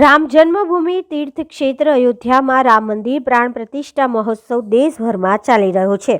રામ જન્મભૂમિ તીર્થ ક્ષેત્ર અયોધ્યામાં રામ મંદિર પ્રાણ પ્રતિષ્ઠા મહોત્સવ દેશભરમાં ચાલી રહ્યો છે.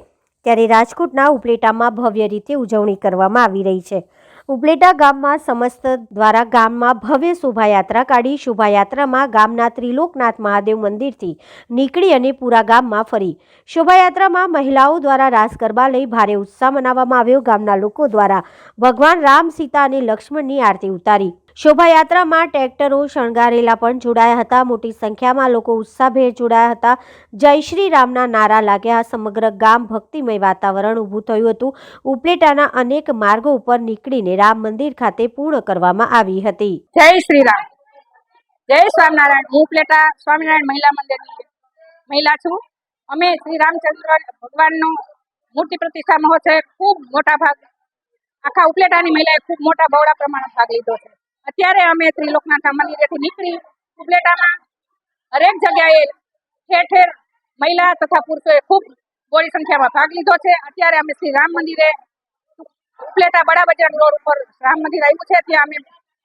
ત્યારે રાજકોટના ઉપલેટામાં ભવ્ય રીતે ઉજવણી કરવામાં આવી રહી છે. ઉપલેટા ગામમાં સમસ્ત દ્વારા ગામમાં ભવ્ય શોભાયાત્રા કાઢી શોભાયાત્રામાં ગામના ત્રિલોકનાથ મહાદેવ મંદિરથી નીકળી અને પૂરા ગામમાં ફરી. શોભાયાત્રામાં મહિલાઓ દ્વારા રાસ ગરબા લઈ ભારે ઉત્સાહ મનાવવામાં આવ્યો. ગામના લોકો દ્વારા ભગવાન રામ, સીતા અને લક્ષ્મણની આરતી ઉતારી. શોભાયાત્રામાં ટ્રેક્ટરો શણગારેલા પણ જોડાયા હતા. મોટી સંખ્યામાં લોકો ઉત્સાહભેર જોડાયા હતા. જય શ્રી રામના નારા લાગ્યા. સમગ્ર ગામ ભક્તિમય વાતાવરણ ઊભું થયું હતું. ઉપલેટાના અનેક માર્ગો ઉપર નીકળીને રામ મંદિર ખાતે પૂર્ણ કરવામાં આવી હતી. જય શ્રી રામ. જય સ્વામિનારાયણ. હું ઉપલેટા સ્વામિનારાયણ મહિલા મંદિરની મહિલા છું. અમે શ્રી રામચંદ્ર ભગવાનનો મૂર્તિ પ્રતિષ્ઠા મહોત્સવ ખૂબ મોટા ભાગ, આખા ઉપલેટાની મહિલાએ ખૂબ મોટા બહોળા પ્રમાણમાં ભાગ લીધો છે. અત્યારે અમે ત્રિલોકનાથ મંદિરેથી નીકળી. ઉપલેટામાં હરેક જગ્યાએ ઠેર ઠેર મહિલા તથા પુરુષોએ ખૂબ બોડી સંખ્યામાં ભાગ લીધો છે. અત્યારે અમે શ્રી રામ મંદિરે ઉપલેટા બડા બજાર રોડ ઉપર રામ મંદિર આવ્યું છે. ત્યાં અમે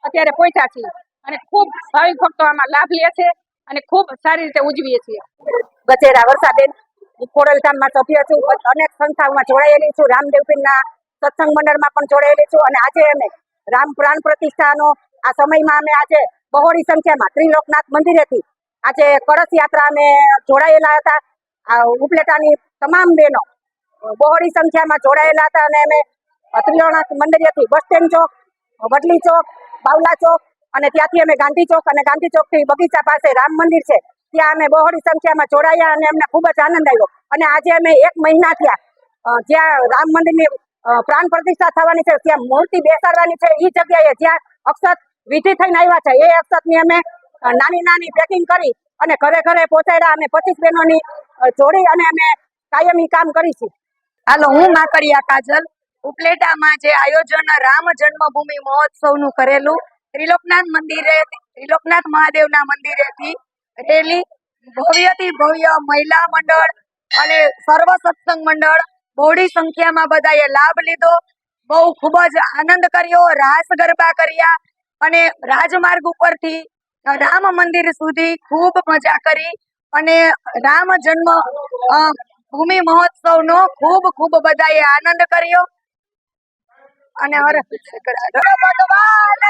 અત્યારે પહોંચ્યા છીએ અને ખૂબ ભાવિક ભક્તો આમાં લાભ લે છે અને ખૂબ સારી રીતે ઉજવીએ છીએ. ગજેરા વરસાદેન હું ખોડલધામમાં સભ્ય છું. અનેક સંસ્થાઓમાં જોડાયેલી છું. રામદેવપીરના સત્સંગ મંડળમાં પણ જોડાયેલી છું. અને આજે અમે રામ પ્રાણ પ્રતિષ્ઠાનો આ સમયમાં અમે આજે બહોળી સંખ્યામાં ત્રિલોકનાથ મંદિરેથી આજે કળશ યાત્રા અમે જોડાયેલા હતા. ઉપલેટાની તમામ બહેનો બહોળી સંખ્યામાં જોડાયેલા હતા અને અમે ત્રિલોકનાથ મંદિરેથી બસ સ્ટેન્ડ ચોક, વડલી ચોક, બાવલા ચોક અને ત્યાંથી અમે ગાંધી ચોક અને ગાંધી ચોકથી બગીચા પાસે રામ મંદિર છે. ત્યાં અમે બહોળી સંખ્યામાં જોડાયા અને અમને ખૂબ જ આનંદ આવ્યો. અને આજે અમે એક મહિના થયા જ્યાં રામ મંદિરની પ્રાણ પ્રતિષ્ઠા થવાની છે, ત્યાં મૂર્તિ બેસાડવાની છે. એ જગ્યાએ જ્યાં અક્ષત વિધિ થઈને આવ્યા છે. એ અક્ષતની અમે નાની નાની પેકિંગ કરી અને ઘરે ઘરે પહોંચાડ્યા. અમે પચીસ બહેનોની જોડી અને અમે કાયમી કામ કરીશું. હાલો, હું માકડિયા કાજલ, ઉપલેટામાં જે આયોજન રામ જન્મભૂમિ મહોત્સવનું કરેલું, ત્રિલોકનાથ મંદિરે, ત્રિલોકનાથ મહાદેવના મંદિરેથી રેલી, ભવ્યથી ભવ્ય મહિલા મંડળ અને સર્વ સત્સંગ મંડળ, બહોળી સંખ્યામાં બધાએ લાભ લીધો. બહુ ખૂબ જ આનંદ કર્યો, રાસ ગરબા કર્યા. અને રાજમાર્ગ ઉપરથી રામ મંદિર સુધી ખૂબ મજા કરી અને રામ જન્મ ભૂમિ મહોત્સવનો ખૂબ ખૂબ બધાએ આનંદ કર્યો. અને હર ભગવાન